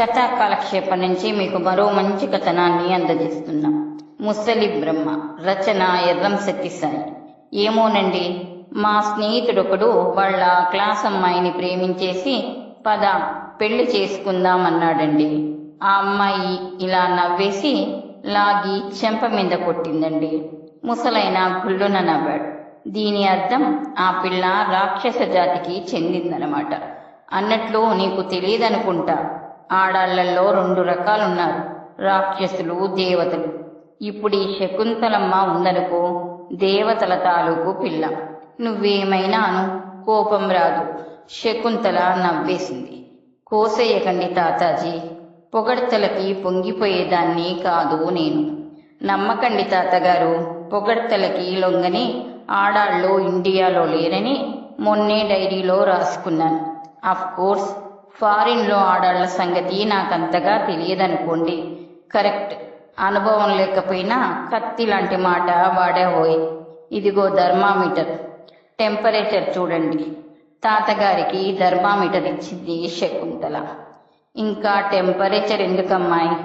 కథా కాలక్షేపం నుంచి మీకు మరో మంచి కథనాన్ని అందజేస్తున్నాం. ముసలి బ్రహ్మ రచన ఎర్రం సత్యసాయి ఏమోనండి? మా స్నేహితుడొకడు వాళ్ళ క్లాస్ అమ్మాయిని ప్రేమించేసి పద పెళ్ళి చేసుకుందాం అన్నాడండి ఆ అమ్మాయి ఇలా నవ్వేసి లాగి చెంప మీద కొట్టిందండి. ముసలైన గుళ్ళున నవ్వాడు. దీని అర్థం ఆ పిల్ల రాక్షస జాతికి చెందిందనమాట. అన్నట్లు నీకు తెలియదనుకుంటా. ఆడాళ్ళలో రెండు రకాలున్నారు. రాక్షసులు దేవతలు. ఇప్పుడు ఈ శకుంతలమ్మ ఉందనుకో దేవతల తాలూకు పిల్ల. నువ్వేమైనా అను కోపం రాదు. శకుంతల నవ్వేసింది. కోసేయకండి తాతాజీ పొగడ్తలకి పొంగిపోయేదాన్ని కాదు నేను. నమ్మకండి తాతగారు పొగడ్తలకి లొంగని ఆడాళ్ళు ఇండియాలో లేరని మొన్నే డైరీలో రాసుకున్నాను. అఫ్ కోర్స్ ఫారిన్లో ఆడాళ్ళ సంగతి నాకంతగా తెలియదనుకోండి. కరెక్ట్. అనుభవం లేకపోయినా కత్తి లాంటి మాట వాడావోయ్. ఇదిగో థర్మామీటర్ టెంపరేచర్ చూడండి. తాతగారికి థర్మామీటర్ ఇచ్చింది శకుంతల. ఇంకా టెంపరేచర్ ఎందుకమ్మాయి?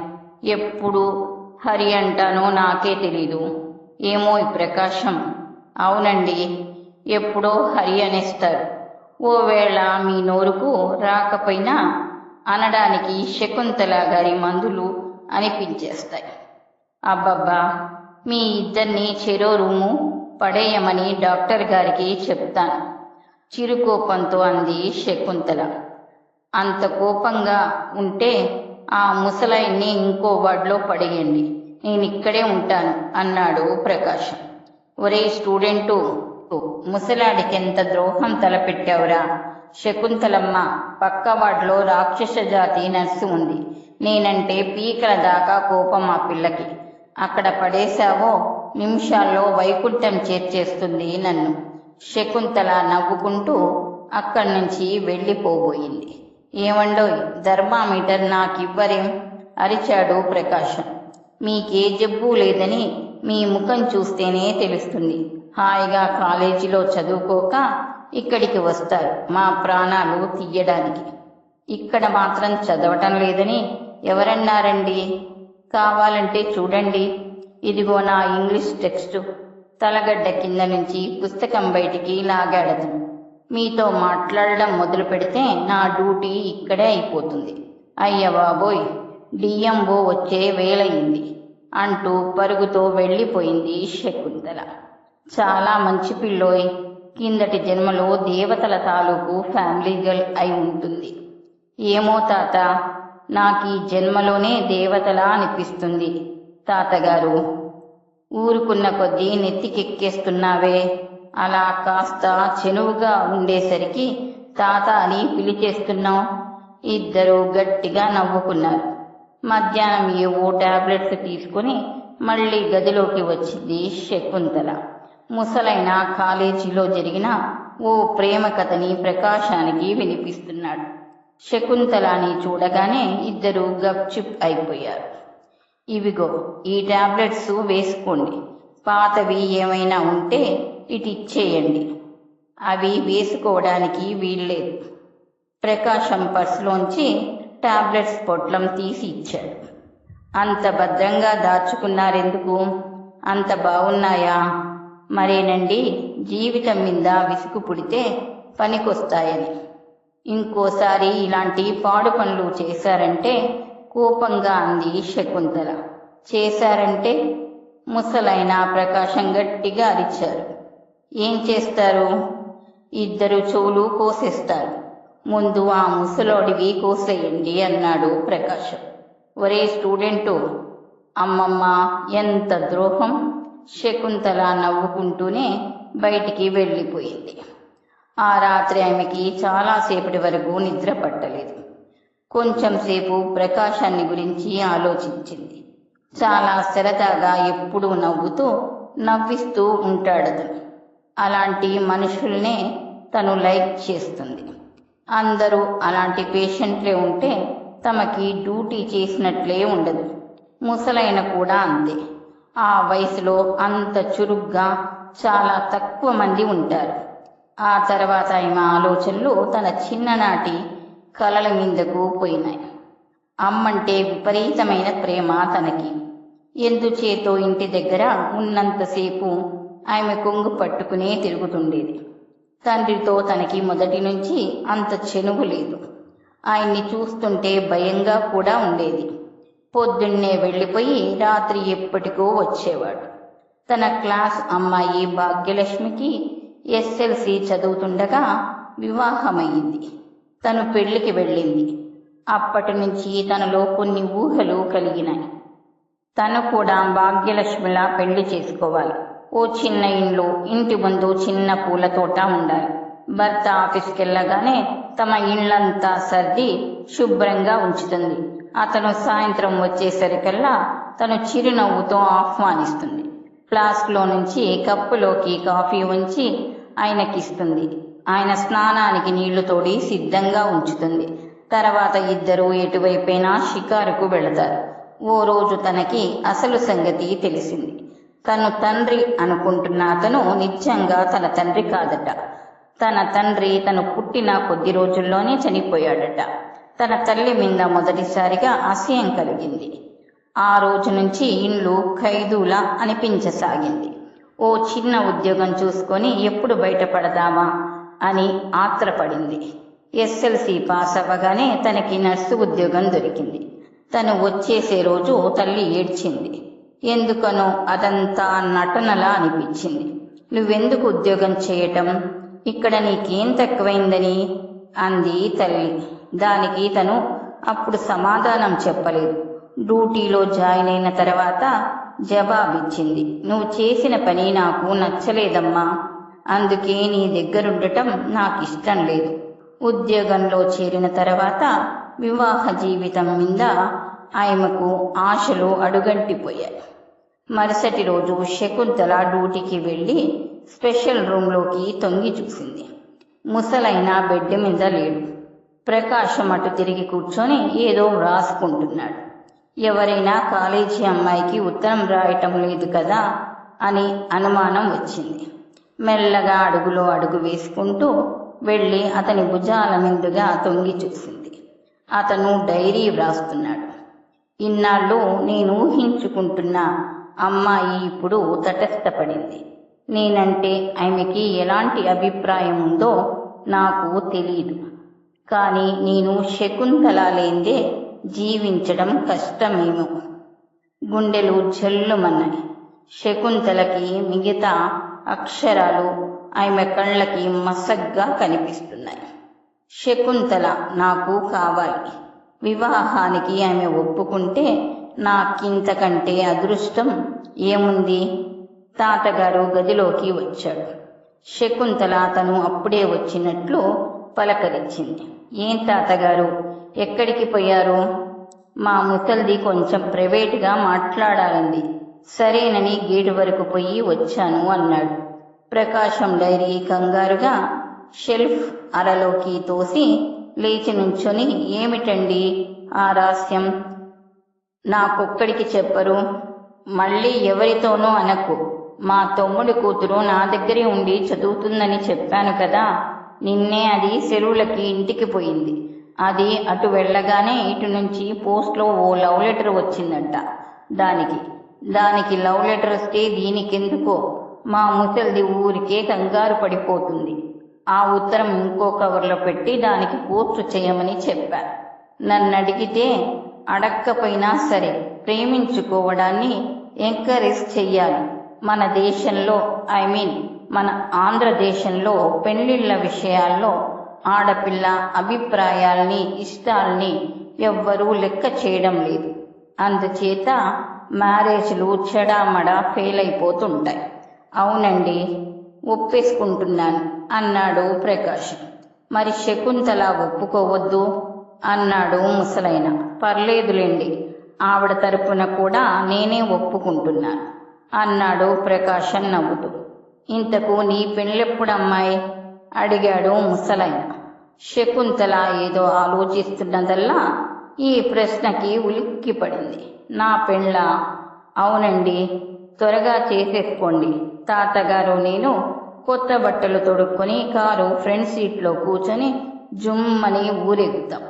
ఎప్పుడు? హరి అంటానో నాకే తెలీదు. ఏమో ఈ ప్రకాశం. అవునండి. ఎప్పుడో హరి అనేస్తారు. ఓవేళ మీ నోరుకు రాకపోయినా అనడానికి శకుంతల గారి మందులు అనిపించేస్తాయి. అబ్బబ్బా మీ ఇద్దరిని చెరో రూము పడేయమని డాక్టర్ గారికి చెప్తాను చిరుకోపంతో అంది శకుంతల. అంత కోపంగా ఉంటే ఆ ముసలాయిని ఇంకో వార్డులో పడేయండి నేను ఇక్కడే ఉంటాను అన్నాడు ప్రకాశం ఒరే స్టూడెంటు ముసలాడికెంత ద్రోహం తలపెట్టావురా? శకుంతలమ్మ పక్కవాడిలో రాక్షస జాతి నర్సు ఉంది. నేనంటే పీకల దాకా కోపం ఆ పిల్లకి. అక్కడ పడేశావో? నిమిషాల్లో వైకుంఠం చేర్చేస్తుంది నన్ను. శకుంతల నవ్వుకుంటూ అక్కడి నుంచి వెళ్ళిపోబోయింది. ఏమండో ధర్మామీటర్ నాకివ్వరేం? అరిచాడు ప్రకాశం. మీకే జబ్బు లేదని మీ ముఖం చూస్తేనే తెలుస్తుంది. హాయిగా కాలేజీలో చదువుకోక ఇక్కడికి వస్తారు మా ప్రాణాలు తీయడానికి. ఇక్కడ మాత్రం చదవటం లేదని ఎవరన్నారండి కావాలంటే చూడండి. ఇదిగో నా ఇంగ్లీష్ టెక్స్ట్. తలగడ్డ కింద నుంచి పుస్తకం బయటికి లాగాడతను మీతో మాట్లాడడం మొదలు పెడితే నా డ్యూటీ ఇక్కడే అయిపోతుంది. అయ్య బాబోయ్ డిఎంఓ వచ్చే వేలయింది అంటూ పరుగుతో వెళ్ళిపోయింది శకుంతల. చాలా మంచి పిల్లోయ్. కిందటి జన్మలో దేవతల తాలూకు ఫ్యామిలీ గర్ల్ అయి ఉంటుంది. ఏమో తాత నాకు ఈ జన్మలోనే దేవతలా అనిపిస్తుంది. తాతగారు ఊరుకున్న కొద్దీ నెత్తికెక్కేస్తున్నావే. అలా కాస్త చెనువుగా ఉండేసరికి తాత అని పిలిచేస్తున్నావు ఇద్దరూ గట్టిగా నవ్వుకున్నారు. మధ్యాహ్నం ఏవో టాబ్లెట్స్ తీసుకుని మళ్ళీ గదిలోకి వచ్చింది శకుంతల. ముసలైన కాలేజీలో జరిగిన ఓ ప్రేమ కథని ప్రకాశానికి వినిపిస్తున్నాడు. శకుంతలాని చూడగానే ఇద్దరు గప్చిప్ అయిపోయారు. ఇవిగో ఈ టాబ్లెట్స్ వేసుకోండి. పాతవి ఏమైనా ఉంటే ఇటు ఇచ్చేయండి. అవి వేసుకోవడానికి వీల్లేదు. ప్రకాశం పర్సులోంచి టాబ్లెట్స్ పొట్లం తీసి ఇచ్చాడు. అంత భద్రంగా దాచుకున్నారెందుకు? అంత బాగున్నాయా మరేనండి? జీవితం మీద విసుగు పుడితే పనికొస్తాయని. ఇంకోసారి ఇలాంటి పాడు పనులు చేశారంటే కోపంగా అంది శకుంతల. చేశారంటే ముసలైన ప్రకాశం గట్టిగా అరిచారు. ఏం చేస్తారు? ఇద్దరు చెవులు కోసేస్తారు. ముందు ఆ ముసలోడివి కోసేయండి అన్నాడు ప్రకాశం. ఒరే స్టూడెంటు అమ్మమ్మ ఎంత ద్రోహం! శకుంతల నవ్వుకుంటూనే బయటికి వెళ్ళిపోయింది. ఆ రాత్రి ఆమెకి చాలాసేపటి వరకు నిద్ర పట్టలేదు. కొంచెం సేపు ప్రకాశాన్ని గురించి ఆలోచించింది. చాలా సరదాగా ఎప్పుడూ నవ్వుతూ నవ్విస్తూ ఉంటాడు అలాంటి మనుషుల్నే తను లైక్ చేస్తుంది. అందరూ అలాంటి పేషెంట్లే ఉంటే తమకి డ్యూటీ చేసినట్లే ఉండదు. ముసలైన కూడా అంతే. ఆ వయసులో అంత చురుగ్గా చాలా తక్కువ మంది ఉంటారు. ఆ తర్వాత ఆమె ఆలోచనలు తన చిన్ననాటి కలల మీదకు పోయినాయి. అమ్మంటే విపరీతమైన ప్రేమ తనకి. ఎందుచేతో ఇంటి దగ్గర ఉన్నంతసేపు ఆమె కొంగు పట్టుకునే తిరుగుతుండేది. తండ్రితో తనకి మొదటి నుంచి అంత చెనుగు లేదు. ఆయన్ని చూస్తుంటే భయంగా కూడా ఉండేది. పొద్దున్నే వెళ్ళిపోయి రాత్రి ఎప్పటికో వచ్చేవాడు. తన క్లాస్ అమ్మాయి భాగ్యలక్ష్మికి ఎస్ఎల్సి చదువుతుండగా వివాహమయ్యింది. తను పెళ్ళికి వెళ్ళింది. అప్పటి నుంచి తనలో కొన్ని ఊహలు కలిగినాయి. తను కూడా భాగ్యలక్ష్మిలా పెళ్ళి చేసుకోవాలి. ఓ చిన్న ఇండ్లు ఇంటి ముందు చిన్న పూల తోట ఉండాలి. భర్త ఆఫీస్కి వెళ్ళగానే తమ ఇళ్ళంతా సర్ది శుభ్రంగా ఉంచుతుంది. అతను సాయంత్రం వచ్చేసరికల్లా తను చిరునవ్వుతో ఆహ్వానిస్తుంది. ఫ్లాస్క్లో నుంచి కప్పులోకి కాఫీ ఉంచి ఆయనకిస్తుంది. ఆయన స్నానానికి నీళ్ళు తోడి సిద్ధంగా ఉంచుతుంది. తర్వాత ఇద్దరు ఎటువైపైనా షికారుకు వెళతారు. ఓ రోజు తనకి అసలు సంగతి తెలిసింది. తను తండ్రి అనుకుంటున్న అతను నిజంగా తన తండ్రి కాదట. తన తండ్రి తను పుట్టిన కొద్ది రోజుల్లోనే చనిపోయాడట. తన తల్లి మీద మొదటిసారిగా అసహ్యం కలిగింది. ఆ రోజు నుంచి ఇండ్లు ఖైదూలా అనిపించసాగింది. ఓ చిన్న ఉద్యోగం చూసుకొని ఎప్పుడు బయటపడదామా అని ఆత్రపడింది. ఎస్ఎల్సి పాస్ అవ్వగానే తనకి నర్సు ఉద్యోగం దొరికింది. తను వచ్చేసే రోజు తల్లి ఏడ్చింది. ఎందుకనో అదంతా నటనలా అనిపించింది. నువ్వెందుకు ఉద్యోగం చేయటం? ఇక్కడ నీకేం తక్కువైందని? అంది తల్లి. దానికి తను అప్పుడు సమాధానం చెప్పలేదు. డ్యూటీలో జాయిన్ అయిన తర్వాత జవాబిచ్చింది. నువ్వు చేసిన పని నాకు నచ్చలేదమ్మా. అందుకే నీ దగ్గరుండటం నాకు ఇష్టం లేదు. ఉద్యోగంలో చేరిన తర్వాత వివాహ జీవితం మీద ఆయమకు ఆశలు అడుగంటిపోయాయి. మరుసటి రోజు శకుంతల డ్యూటీకి వెళ్ళి స్పెషల్ రూమ్లోకి తొంగి చూసింది. ముసలైన బెడ్ మీద లేడు. ప్రకాశం అటు తిరిగి కూర్చొని ఏదో వ్రాసుకుంటున్నాడు. ఎవరైనా కాలేజీ అమ్మాయికి ఉత్తరం రాయటం లేదు కదా అని అనుమానం వచ్చింది. మెల్లగా అడుగులో అడుగు వేసుకుంటూ వెళ్ళి అతని భుజాల మీదుగా తొంగి చూసింది. అతను డైరీ వ్రాస్తున్నాడు. ఇన్నాళ్ళు నేను ఊహించుకుంటున్న అమ్మాయి ఇప్పుడు తటస్థపడింది. నేనంటే ఆమెకి ఎలాంటి అభిప్రాయం ఉందో నాకు తెలియదు కానీ నేను శకుంతల లేందే జీవించడం కష్టమేమో. గుండెలు జల్లుమన్నాయి. శకుంతలకి మిగతా అక్షరాలు ఆమె కళ్ళకి మసగ్గా కనిపిస్తున్నాయి. శకుంతల నాకు కావాలి. వివాహానికి ఆమె ఒప్పుకుంటే నాకింతకంటే అదృష్టం ఏముంది? తాతగారు గదిలోకి వచ్చాడు. శకుంతల తను అప్పుడే వచ్చినట్లు పలకరించింది. ఏం తాతగారు ఎక్కడికి పోయారు? మా ముసల్ది కొంచెం ప్రైవేట్గా మాట్లాడాలంది. సరేనని గేటు వరకు పోయి వచ్చాను అన్నాడు. ప్రకాశం డైరీ కంగారుగా షెల్ఫ్ అరలోకి తోసి లేచి నుంచొని ఏమిటండి ఆ రహస్యం? నాకొక్కడికి చెప్పరు. మళ్ళీ ఎవరితోనూ అనకు. మా తమ్ముడి కూతురు నా దగ్గరే ఉండి చదువుతుందని చెప్పాను కదా నిన్నే అది సెరువులకి ఇంటికి పోయింది. అది అటు వెళ్ళగానే ఇటు నుంచి పోస్ట్లో ఓ లవ్ లెటర్ వచ్చిందంట దానికి. దానికి లవ్ లెటర్ వస్తే దీనికెందుకో? మా ముసలిది ఊరికే కంగారు పడిపోతుంది. ఆ ఉత్తరం ఇంకో కవర్లో పెట్టి దానికి పోస్ట్ చేయమని చెప్పా. నన్ను అడిగితే అడక్కపోయినా సరే ప్రేమించుకోవడాన్ని ఎంకరేజ్ చెయ్యాలి. మన దేశంలో ఐ మీన్ మన ఆంధ్రదేశంలో పెళ్ళిళ్ళ విషయాల్లో ఆడపిల్ల అభిప్రాయాల్ని ఇష్టాల్ని ఎవ్వరూ లెక్క చేయడం లేదు. అందుచేత మ్యారేజ్లు చెడామడా ఫెయిల్ అయిపోతుంటాయి అవునండి ఒప్పేసుకుంటున్నాను అన్నాడు ప్రకాష్. మరి శకుంతల ఒప్పుకోవద్దు అన్నాడు ముసలైన. పర్లేదులేండి ఆవిడ తరపున కూడా నేనే ఒప్పుకుంటున్నాను. అన్నాడు ప్రకాశం నవ్వుతూ. ఇంతకు నీ పెళ్ళెప్పుడమ్మాయి? అడిగాడు ముసలైన. శకుంతల ఏదో ఆలోచిస్తున్నదల్లా ఈ ప్రశ్నకి ఉలిక్కిపడింది. నా పెళ్ళ? అవునండి. త్వరగా చేసేసుకోండి. తాతగారు నేను కొత్త బట్టలు తొడుక్కొని కారు ఫ్రంట్ సీట్లో కూర్చొని జుమ్మని ఊరెగుతాం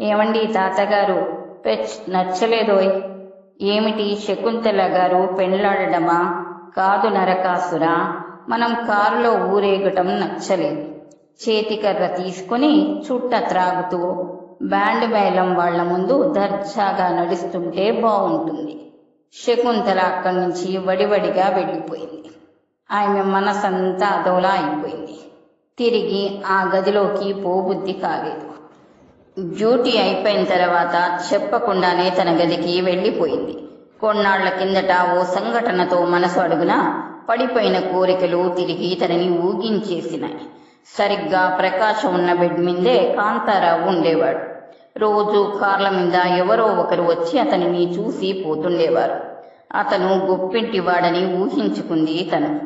ఏమండి తాతగారు? పెచ్ నచ్చలేదోయ్. ఏమిటి శకుంతల గారు పెండ్లాడడమా? కాదు నరకాసురా మనం కారులో ఊరేగటం నచ్చలేదు. చేతికర్ర తీసుకుని చుట్ట త్రాగుతూ బ్యాండ్ మేళం వాళ్ళ ముందు దర్జాగా నడుస్తుంటే బాగుంటుంది శకుంతల అక్కడి నుంచి వడివడిగా వెళ్ళిపోయింది. ఆమె మనసంతా అదోలా అయిపోయింది. తిరిగి ఆ గదిలోకి పోబుద్ధి కాలేదు. డ్యూటీ అయిపోయిన తర్వాత చెప్పకుండానే తన గదికి వెళ్ళిపోయింది. కొన్నాళ్ళ కిందట ఓ సంఘటనతో మనసు అడుగున పడిపోయిన కోరికలు తిరిగి తనని ఊగించేసినాయి. సరిగ్గా ప్రకాశం ఉన్న బెడ్ మీదే కాంతారావు ఉండేవాడు. రోజు కార్ల మీద ఎవరో ఒకరు వచ్చి అతనిని చూసి పోతుండేవారు. అతను గొప్పింటివాడని ఊహించుకుంది తను.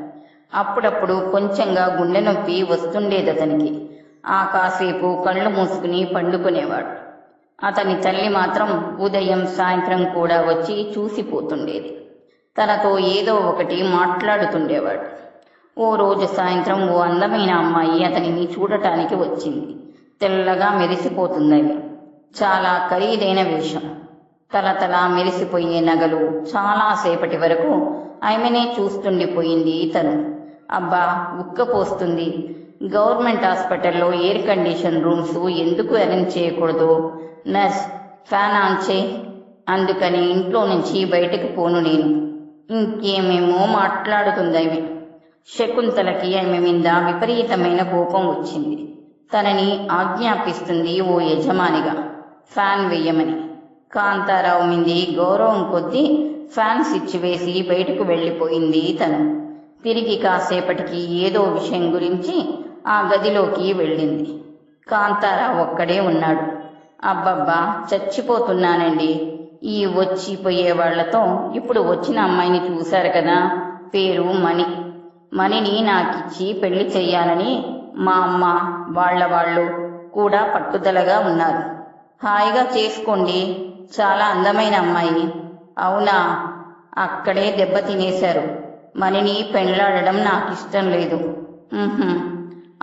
అప్పుడప్పుడు కొంచెంగా గుండె నొప్పి వస్తుండేది అతనికి ఆ కాసేపు కళ్ళు మూసుకుని పండుకునేవాడు. అతని తల్లి మాత్రం ఉదయం సాయంత్రం కూడా వచ్చి చూసిపోతుండేది. తనతో ఏదో ఒకటి మాట్లాడుతుండేవాడు. ఓ రోజు సాయంత్రం ఓ అందమైన అమ్మాయి అతనిని చూడటానికి వచ్చింది. తెల్లగా మెరిసిపోతుందని. చాలా ఖరీదైన వేషం. తలతల మెరిసిపోయే నగలు చాలాసేపటి వరకు ఆమెనే చూస్తుండిపోయింది తను. అబ్బా ఉక్కపోస్తుంది. గవర్నమెంట్ హాస్పిటల్లో ఎయిర్ కండిషన్ రూమ్స్ ఎందుకు అరేంజ్ చేయకూడదు? నర్స్ ఫ్యాన్ ఆన్ చే అందుకని ఇంట్లో నుంచి బయటకు పోను నేను. ఇంకేమేమో మాట్లాడుతుంది ఆమె. శకుంతలకి ఆమె మీద విపరీతమైన కోపం వచ్చింది. తనని ఆజ్ఞాపిస్తుంది ఓ యజమానిగా. ఫ్యాన్ వెయ్యమని. కాంతారావు మింది గౌరవం కొద్దీ ఫ్యాన్ స్విచ్ వేసి బయటకు వెళ్ళిపోయింది తను. తిరిగి కాసేపటికి ఏదో విషయం గురించి ఆ గదిలోకి వెళ్ళింది. కాంతారావు ఒక్కడే ఉన్నాడు. అబ్బబ్బా చచ్చిపోతున్నానండి. ఈ వచ్చిపోయే వాళ్ళతో ఇప్పుడు వచ్చిన అమ్మాయిని చూశారు కదా? పేరు మణి. మణిని నాకిచ్చి పెళ్ళి చెయ్యాలని మా అమ్మ వాళ్ళ వాళ్ళు కూడా పట్టుదలగా ఉన్నారు. హాయిగా చేసుకోండి. చాలా అందమైన అమ్మాయి. అవునా? అక్కడే దెబ్బ తినేశారు. మణిని పెండ్లాడడం నాకు ఇష్టం లేదు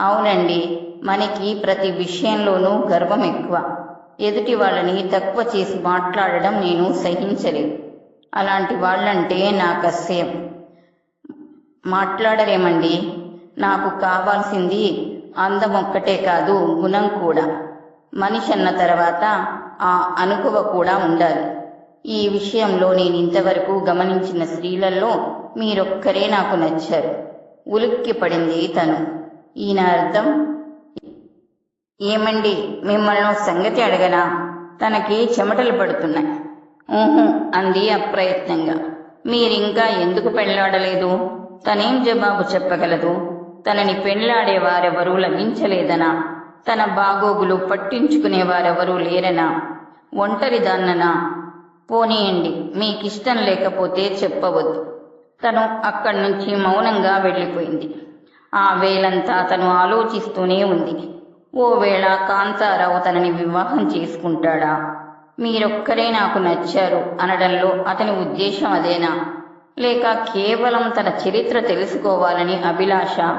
అవునండి మనకి ప్రతి విషయంలోనూ గర్వం ఎక్కువ. ఎదుటి వాళ్ళని తక్కువ చేసి మాట్లాడడం నేను సహించలేదు. అలాంటి వాళ్ళంటే నాకు అసహ్యం. మాట్లాడరేమండి? నాకు కావాల్సింది అందం ఒక్కటే కాదు గుణం కూడా. మనిషి అన్న తర్వాత ఆ అనుకువ కూడా ఉండాలి. ఈ విషయంలో నేను ఇంతవరకు గమనించిన స్త్రీలలో మీరొక్కరే నాకు నచ్చారు. ఉలిక్కి పడింది తను. ఈయన అర్థం ఏమండి? మిమ్మల్ని సంగతి అడగనా? తనకి చెమటలు పడుతున్నాయి. ఊహు అంది అప్రయత్నంగా. మీరింకా ఎందుకు పెళ్ళాడలేదు తనేం జవాబు చెప్పగలదు? తనని పెళ్ళాడే వారెవరూ లభించలేదనా? తన బాగోగులు పట్టించుకునే వారెవరూ లేరనా ఒంటరిదాన్ననా పోనీయండి మీకిష్టం లేకపోతే చెప్పవద్దు. తను అక్కడి నుంచి మౌనంగా వెళ్ళిపోయింది. ఆ వేళంతా తను ఆలోచిస్తూనే ఉంది. ఓ వేళ కాంతారావు తనని వివాహం చేసుకుంటాడా? మీరొక్కరే నాకు నచ్చారు అనడంలో అతని ఉద్దేశం అదేనా? లేక కేవలం తన చరిత్ర తెలుసుకోవాలని అభిలాష?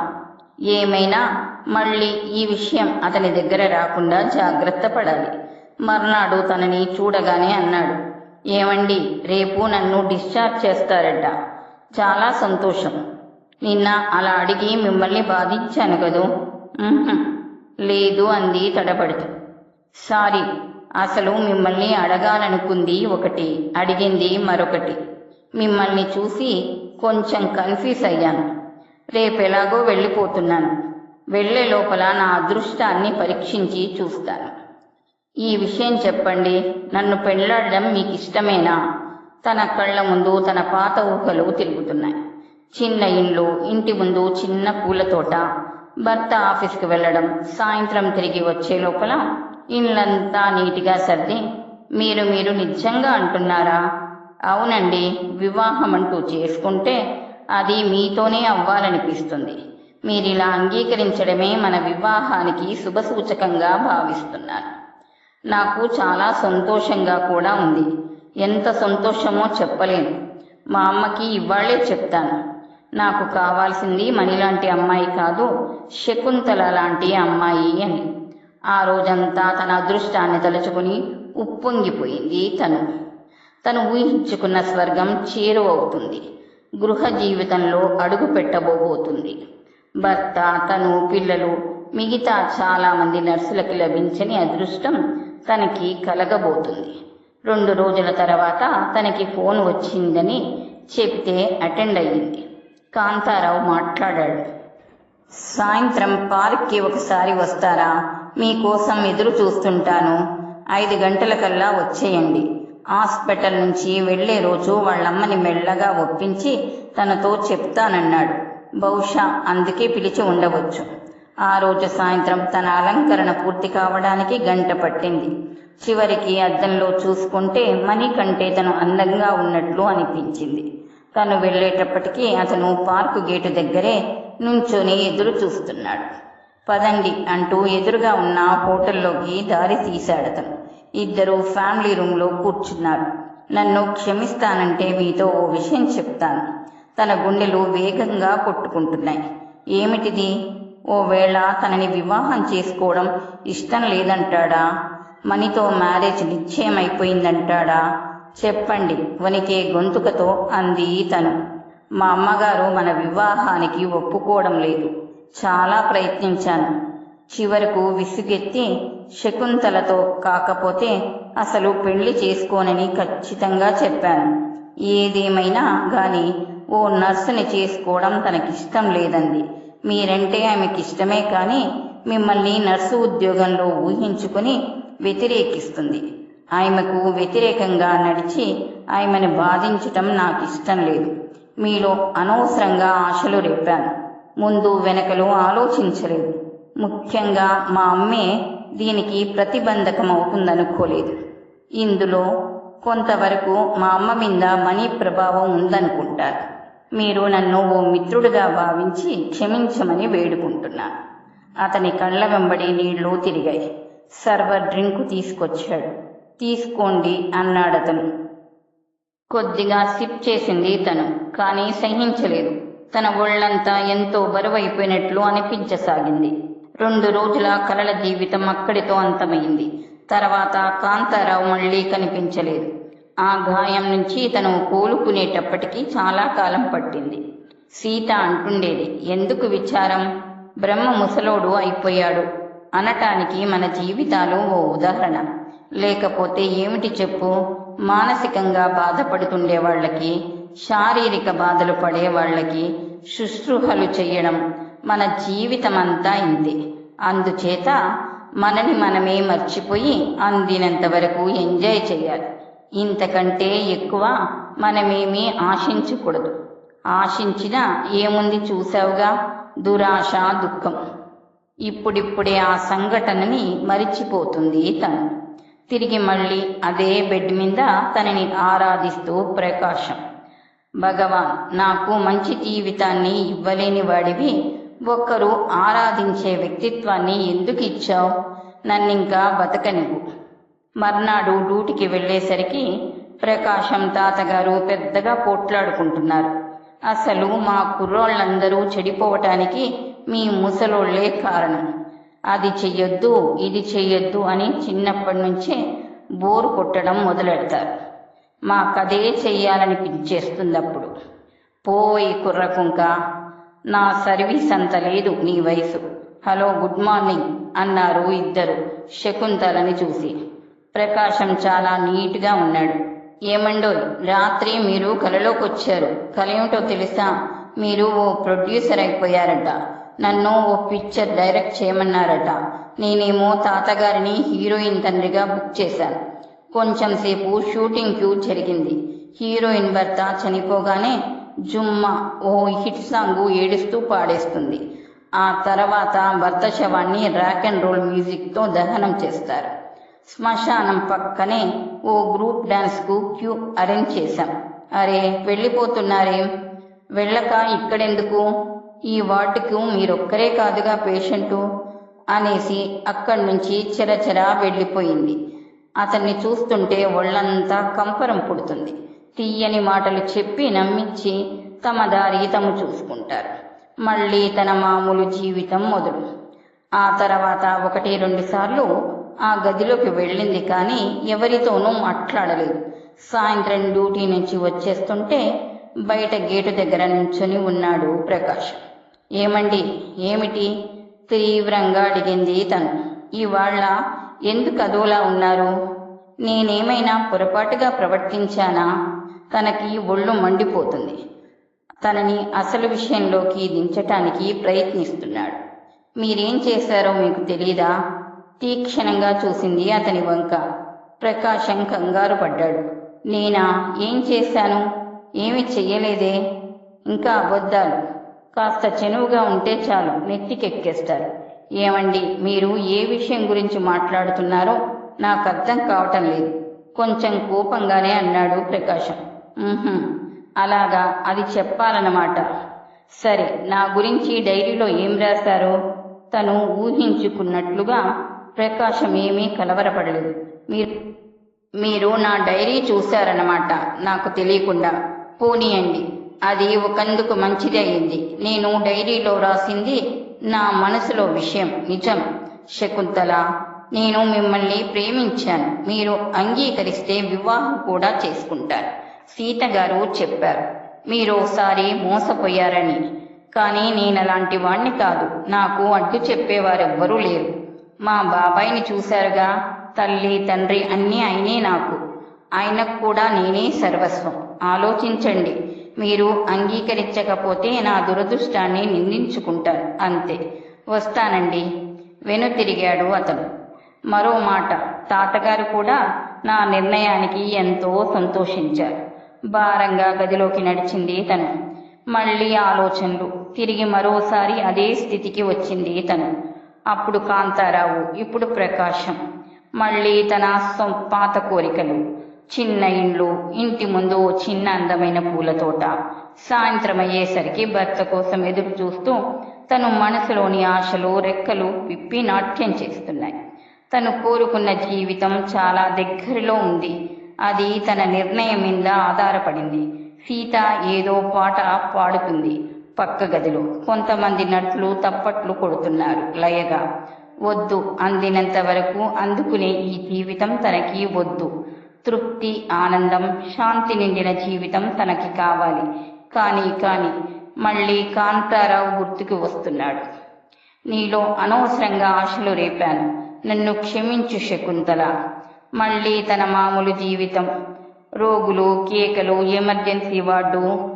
ఏమైనా? మళ్ళీ ఈ విషయం అతని దగ్గర రాకుండా జాగ్రత్త పడాలి. మర్నాడు తనని చూడగానే అన్నాడు. ఏమండి రేపు నన్ను డిశ్చార్జ్ చేస్తారట. చాలా సంతోషం. నిన్న అలా అడిగి మిమ్మల్ని బాధించాను కదూ? లేదు అంది తడబడుతూ సారీ అసలు మిమ్మల్ని అడగాలనుకుంది ఒకటి అడిగింది మరొకటి. మిమ్మల్ని చూసి కొంచెం కన్ఫ్యూజ్ అయ్యాను. రేపెలాగో వెళ్ళిపోతున్నాను. వెళ్ళే లోపల నా అదృష్టాన్ని పరీక్షించి చూస్తాను. ఈ విషయం చెప్పండి నన్ను పెళ్ళాడడం మీకు ఇష్టమేనా తన కళ్ళ ముందు తన పాత ఊహలు తిరుగుతున్నాయి. చిన్న ఇండ్లు ఇంటి ముందు చిన్న పూల తోట. భర్త ఆఫీస్కి వెళ్ళడం సాయంత్రం తిరిగి వచ్చే లోపల ఇండ్లంతా నీటిగా సర్ది మీరు మీరు నిజంగా అంటున్నారా? అవునండి వివాహం అంటూ చేసుకుంటే అది మీతోనే అవ్వాలనిపిస్తుంది. మీరిలా అంగీకరించడమే మన వివాహానికి శుభసూచకంగా భావిస్తున్నాను నాకు చాలా సంతోషంగా కూడా ఉంది. ఎంత సంతోషమో చెప్పలేను. మా అమ్మకి ఇవాళ్ళే చెప్తాను. నాకు కావాల్సింది మణిలాంటి అమ్మాయి కాదు శకుంతల లాంటి అమ్మాయి అని. ఆ రోజంతా తన అదృష్టాన్ని తలుచుకుని ఉప్పొంగిపోయింది తను. తను ఊహించుకున్న స్వర్గం చేరువవుతుంది. గృహ జీవితంలో అడుగు పెట్టబోబోతుంది. భర్త తను పిల్లలు మిగతా చాలామంది నర్సులకి లభించని అదృష్టం తనకి కలగబోతుంది. రెండు రోజుల తర్వాత తనకి ఫోన్ వచ్చిందని చెప్తే అటెండ్ అయ్యింది. కాంతారావు మాట్లాడాడు. సాయంత్రం పార్క్కి ఒకసారి వస్తారా? మీకోసం ఎదురు చూస్తుంటాను. ఐదు గంటలకల్లా వచ్చేయండి. హాస్పిటల్ నుంచి వెళ్ళే రోజు వాళ్ళమ్మని మెల్లగా ఒప్పించి తనతో చెప్తానన్నాడు. బహుశా అందుకే పిలిచి ఉండవచ్చు. ఆ రోజు సాయంత్రం తన అలంకరణ పూర్తి కావడానికి గంట పట్టింది. చివరికి అద్దంలో చూసుకుంటే మణి కంటే తను అందంగా ఉన్నట్లు అనిపించింది. తను వెళ్ళేటప్పటికీ అతను పార్కు గేటు దగ్గరే నుంచొని ఎదురు చూస్తున్నాడు. పదండి అంటూ ఎదురుగా ఉన్న హోటల్లోకి దారి తీశాడతను. ఇద్దరు ఫ్యామిలీ రూమ్లో కూర్చున్నారు. నన్ను క్షమిస్తానంటే మీతో ఓ విషయం చెప్తాను. తన గుండెలు వేగంగా కొట్టుకుంటున్నాయి. ఏమిటిది? ఓవేళ తనని వివాహం చేసుకోవడం ఇష్టం లేదంటాడా? మనీతో మ్యారేజ్ నిశ్చయమైపోయిందంటాడా? చెప్పండి. వనికే గొంతుకతో అంది తను మా అమ్మగారు మన వివాహానికి ఒప్పుకోవడం లేదు. చాలా ప్రయత్నించాను. చివరకు విసుగెత్తి శకుంతలతో కాకపోతే అసలు పెళ్ళి చేసుకోనని ఖచ్చితంగా చెప్పాను. ఏదేమైనా గాని ఓ నర్సుని చేసుకోవడం తనకిష్టం లేదంది. మీరంటే ఆమెకి ఇష్టమే కానీ మిమ్మల్ని నర్సు ఉద్యోగంలో ఊహించుకుని వ్యతిరేకిస్తుంది. ఆయనకు వ్యతిరేకంగా నడిచి ఆమెను బాధించటం నాకు ఇష్టం లేదు. మీలో అనవసరంగా ఆశలు రేపాను. ముందు వెనకలు ఆలోచించలేదు. ముఖ్యంగా మా అమ్మే దీనికి ప్రతిబంధకం అవుతుందనుకోలేదు ఇందులో కొంతవరకు మా అమ్మ మీద మనీ ప్రభావం ఉందనుకుంటారు. మీరు నన్ను ఓ మిత్రుడిగా భావించి క్షమించమని వేడుకుంటున్నాను. అతని కళ్ళ వెంబడి నీళ్ళు తిరిగాయి. సర్వర్ డ్రింకు తీసుకొచ్చాడు. తీసుకోండి అన్నాడతను కొద్దిగా సిప్ చేసింది తను కానీ సహించలేదు. తన ఒళ్ళంతా ఎంతో బరువైపోయినట్లు అనిపించసాగింది. రెండు రోజుల కలల జీవితం అక్కడితో అంతమైంది. తర్వాత కాంతారావు మళ్ళీ కనిపించలేదు. ఆ గాయం నుంచి తను కోలుకునేటప్పటికీ చాలా కాలం పట్టింది. సీత అంటుండేది ఎందుకు విచారం? బ్రహ్మ ముసలోడు అయిపోయాడు. అనటానికి మన జీవితాలు ఓ ఉదాహరణ. లేకపోతే ఏమిటి చెప్పు? మానసికంగా బాధపడుతుండే వాళ్ళకి శారీరక బాధలు పడే వాళ్ళకి శుశ్రూహలు చేయడం మన జీవితమంతా ఇంతే. అందుచేత మనని మనమే మర్చిపోయి అందినంత వరకు ఎంజాయ్ చేయాలి. ఇంతకంటే ఎక్కువ మనమేమీ ఆశించకూడదు. ఆశించినా ఏముంది చూసావుగా దురాశ దుఃఖం. ఇప్పుడిప్పుడే ఆ సంఘటనని మరిచిపోతుంది తను. తిరిగి మళ్ళీ అదే బెడ్ మీద తనని ఆరాధిస్తూ ప్రకాశం. భగవాన్ నాకు మంచి జీవితాన్ని ఇవ్వలేని వాడివి. ఒక్కరు ఆరాధించే వ్యక్తిత్వాన్ని ఎందుకు ఇచ్చావు? నన్నింకా బతకనివ్వు. మర్నాడు డ్యూటీకి వెళ్ళేసరికి ప్రకాశం తాతగారు పెద్దగా పోట్లాడుకుంటున్నారు. అసలు మా కుర్రోళ్ళందరూ చెడిపోవటానికి మీ ముసలోళ్ళే కారణం. అది చెయ్యొద్దు ఇది చెయ్యొద్దు అని చిన్నప్పటి నుంచే బోరు కొట్టడం మొదలెడతారు. మాకదే చెయ్యాలనిపించేస్తుంది అప్పుడు పోయి కుర్రకుంక నా సర్వీస్ అంత లేదు నీ వయసు. హలో గుడ్ మార్నింగ్ అన్నారు ఇద్దరు శకుంతలని చూసి. ప్రకాశం చాలా నీట్గా ఉన్నాడు. ఏమండో రాత్రి మీరు కలలోకి వచ్చారు కల ఏమిటో తెలుసా? మీరు ఓ ప్రొడ్యూసర్ అయిపోయారట. నన్ను ఓ పిక్చర్ డైరెక్ట్ చేయమన్నారట. నేనేమో తాతగారిని హీరోయిన్ తండ్రిగా బుక్ చేశాను. కొంచెం సేపు షూటింగ్ క్యూ జరిగింది. హీరోయిన్ భర్త చనిపోగానే జుమ్మా ఓ హిట్ సాంగ్ ఏడుస్తూ పాడేస్తుంది. ఆ తర్వాత భర్త శవాన్ని ర్యాక్ అండ్ రోల్ మ్యూజిక్తో దహనం చేస్తారు. శ్మశానం పక్కనే ఓ గ్రూప్ డాన్స్కు క్యూ అరేంజ్ చేశాం. అరే వెళ్ళిపోతున్నారేం? వెళ్ళక ఇక్కడెందుకు? ఈ వార్డుకు మీరొక్కరే కాదుగా పేషెంటు అనేసి అక్కడి నుంచి చెరచెర వెళ్ళిపోయింది. అతన్ని చూస్తుంటే ఒళ్ళంతా కంపరం పుడుతుంది. తీయని మాటలు చెప్పి నమ్మించి తమ దారి తము చూసుకుంటారు. మళ్ళీ తన మామూలు జీవితం మొదలు. ఆ తర్వాత ఒకటి రెండు సార్లు ఆ గదిలోకి వెళ్ళింది కానీ ఎవరితోనూ మాట్లాడలేదు. సాయంత్రం డ్యూటీ నుంచి వచ్చేస్తుంటే బయట గేటు దగ్గర నుంచొని ఉన్నాడు ప్రకాష్. ఏమండి? ఏమిటి? తీవ్రంగా అడిగింది తను. ఇవాళ ఎందుకు అదోలా ఉన్నారు? నేనేమైనా పొరపాటుగా ప్రవర్తించానా? తనకి ఒళ్ళు మండిపోతుంది. తనని అసలు విషయంలోకి దించటానికి ప్రయత్నిస్తున్నాడు. మీరేం చేశారో మీకు తెలీదా? తీక్షణంగా చూసింది అతని వంక. ప్రకాశం కంగారు పడ్డాడు. నేనా? ఏం చేశాను? ఏమి చెయ్యలేదే? ఇంకా అబద్ధాలు. కాస్త చెనువుగా ఉంటే చాలు నెత్తికెక్కేస్తారు. ఏమండి మీరు ఏ విషయం గురించి మాట్లాడుతున్నారో నాకు అర్థం కావటం లేదు. కొంచెం కోపంగానే అన్నాడు ప్రకాశం. అలాగా అది చెప్పాలన్నమాట. సరే నా గురించి డైరీలో ఏం రాశారో తను ఊహించుకున్నట్లుగా ప్రకాశం ఏమీ కలవరపడలేదు. మీరు మీరు నా డైరీ చూశారన్నమాట నాకు తెలియకుండా. పోనీయండి. అది ఒకందుకు మంచిది అయింది నేను డైరీలో రాసింది నా మనసులో విషయం. నిజం. శకుంతల నేను మిమ్మల్ని ప్రేమించాను. మీరు అంగీకరిస్తే వివాహం కూడా చేసుకుంటారు. సీత గారు చెప్పారు. మీరు ఒకసారి మోసపోయారని. కానీ నేను అలాంటి వాణ్ణి కాదు. నాకు అడ్డు చెప్పేవారెవ్వరూ లేరు. మా బాబాయిని చూశారుగా. తల్లి తండ్రి అన్నీ ఆయనే నాకు. ఆయనకు కూడా నేనే సర్వస్వం. ఆలోచించండి. మీరు అంగీకరించకపోతే నా దురదృష్టాన్ని నిందించుకుంటారు. అంతే. వస్తానండి. వెనుతిరిగాడు అతను మరో మాట. తాతగారు కూడా నా నిర్ణయానికి ఎంతో సంతోషించారు. భారంగా గదిలోకి నడిచింది తను. మళ్ళీ ఆలోచనలు. తిరిగి మరోసారి అదే స్థితికి వచ్చింది తను. అప్పుడు కాంతారావు ఇప్పుడు ప్రకాశం. మళ్ళీ తన పాత కోరికలు. చిన్న ఇండ్లు ఇంటి ముందు ఓ చిన్న అందమైన పూల తోట. సాయంత్రం అయ్యేసరికి భర్త కోసం ఎదురు చూస్తూ తను మనసులోని ఆశలు రెక్కలు విప్పి నాట్యం చేస్తున్నాయి. తను కోరుకున్న జీవితం చాలా దగ్గరలో ఉంది. అది తన నిర్ణయం మీద ఆధారపడింది. సీత ఏదో పాట పాడుతుంది. పక్క గదిలో కొంతమంది నటులు తప్పట్లు కొడుతున్నారు లయగా. వద్దు అందినంత వరకు అందుకునే ఈ జీవితం తనకి వద్దు. తృప్తి ఆనందం శాంతి నిండిన జీవితం తనకి కావాలి. కానీ కానీ మళ్ళీ కాంతారావు గుర్తుకు వస్తున్నాడు. నీలో అనవసరంగా ఆశలు రేపాను. నన్ను క్షమించు శకుంతల. మళ్ళీ తన మామూలు జీవితం. రోగులు కేకలు ఎమర్జెన్సీ వార్డు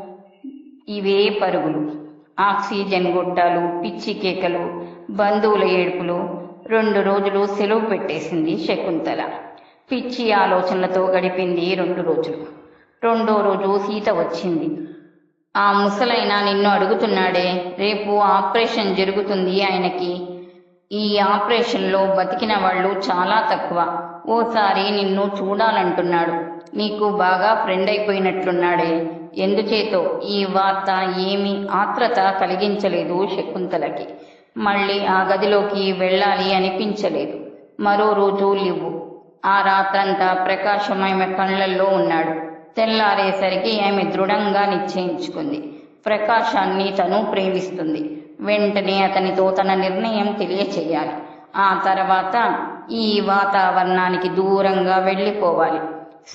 ఇవే పరుగులు. ఆక్సిజన్ గొట్టాలు పిచ్చి కేకలు బంధువుల ఏడుపులు. రెండు రోజులు సెలవు పెట్టేసింది శకుంతల. పిచ్చి ఆలోచనలతో గడిపింది రెండు రోజులు. రెండో రోజు సీత వచ్చింది. ఆ ముసలైన నిన్ను అడుగుతున్నాడే రేపు ఆపరేషన్ జరుగుతుంది ఆయనకి. ఈ ఆపరేషన్లో బతికిన వాళ్ళు చాలా తక్కువ. ఓసారి నిన్ను చూడాలంటున్నాడు. నీకు బాగా ఫ్రెండ్ అయిపోయినట్లున్నాడే. ఎందుచేతో? ఈ వార్త ఏమి ఆత్రత కలిగించలేదు శకుంతలకి. మళ్ళీ ఆ గదిలోకి వెళ్ళాలి అనిపించలేదు. మరో రోజు లివ్వు ఆ రాత్రంతా ప్రకాశం ఆమె కళ్ళల్లో ఉన్నాడు. తెల్లారేసరికి ఆమె దృఢంగా నిశ్చయించుకుంది. ప్రకాశాన్ని తను ప్రేమిస్తుంది. వెంటనే అతనితో తన నిర్ణయం తెలియచేయాలి. ఆ తర్వాత ఈ వాతావరణానికి దూరంగా వెళ్ళిపోవాలి.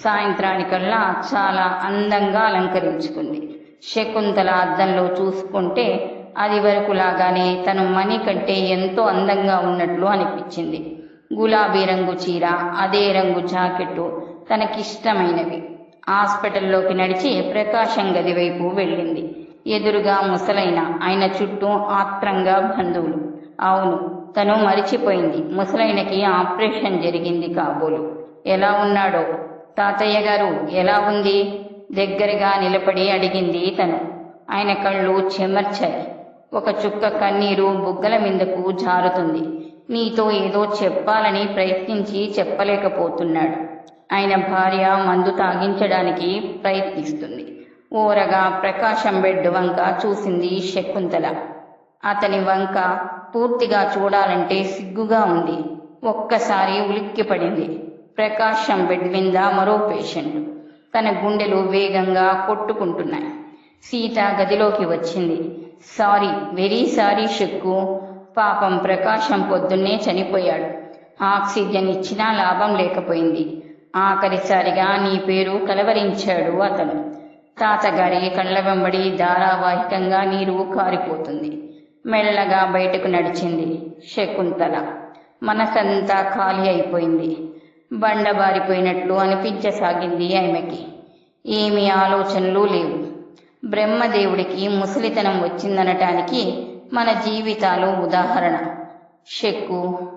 సాయంత్రానికల్లా చాలా అందంగా అలంకరించుకుంది. శకుంతల అద్దంలో చూసుకుంటే అది వరకు లాగానే తను మణి కంటే ఎంతో అందంగా ఉన్నట్లు అనిపించింది. గులాబీ రంగు చీర అదే రంగు జాకెట్టు తనకిష్టమైనవి. హాస్పిటల్లోకి నడిచి ప్రకాశం గది వైపు వెళ్ళింది. ఎదురుగా ముసలైన ఆయన చుట్టూ ఆత్రంగా బంధువులు. అవును తను మరిచిపోయింది. ముసలైనకి ఆపరేషన్ జరిగింది కాబోలు. ఎలా ఉన్నాడో? తాతయ్య గారు ఎలా ఉంది? దగ్గరగా నిలబడి అడిగింది తను. ఆయన కళ్ళు చెమర్చాయి. ఒక చుక్క కన్నీరు బుగ్గల మీదకు జారుతుంది. నీతో ఏదో చెప్పాలని ప్రయత్నించి చెప్పలేకపోతున్నాడు. ఆయన భార్య మందు తాగించడానికి ప్రయత్నిస్తుంది. ఓరగా ప్రకాశం బెడ్ వంక చూసింది శకుంతల. అతని వంక పూర్తిగా చూడాలంటే సిగ్గుగా ఉంది. ఒక్కసారి ఉలిక్కిపడింది. ప్రకాశం బెడ్ మీద మరో పేషెంట్. తన గుండెలు వేగంగా కొట్టుకుంటున్నాయి. సీత గదిలోకి వచ్చింది. సారీ వెరీ సారీ షక్కు పాపం ప్రకాశం పొద్దున్నే చనిపోయాడు. ఆక్సిజన్ ఇచ్చినా లాభం లేకపోయింది. ఆఖరిసారిగా నీ పేరు కలవరించాడు అతను. తాతగారి కళ్ళ వెంబడి ధారావాహికంగా నీరు కారిపోతుంది. మెల్లగా బయటకు నడిచింది శకుంతల. మనసంతా ఖాళీ అయిపోయింది. బండబారిపోయినట్లు అనిపించసాగింది ఆమెకి. ఏమీ ఆలోచనలు లేవు. బ్రహ్మదేవుడికి ముసలితనం వచ్చిందనటానికి మన జీవితాలు ఉదాహరణ. షెక్కు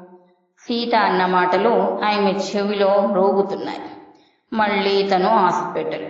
సీత అన్న మాటలు ఆమె చెవిలో రోగుతున్నాయి మళ్ళీ తను హాస్పిటల్.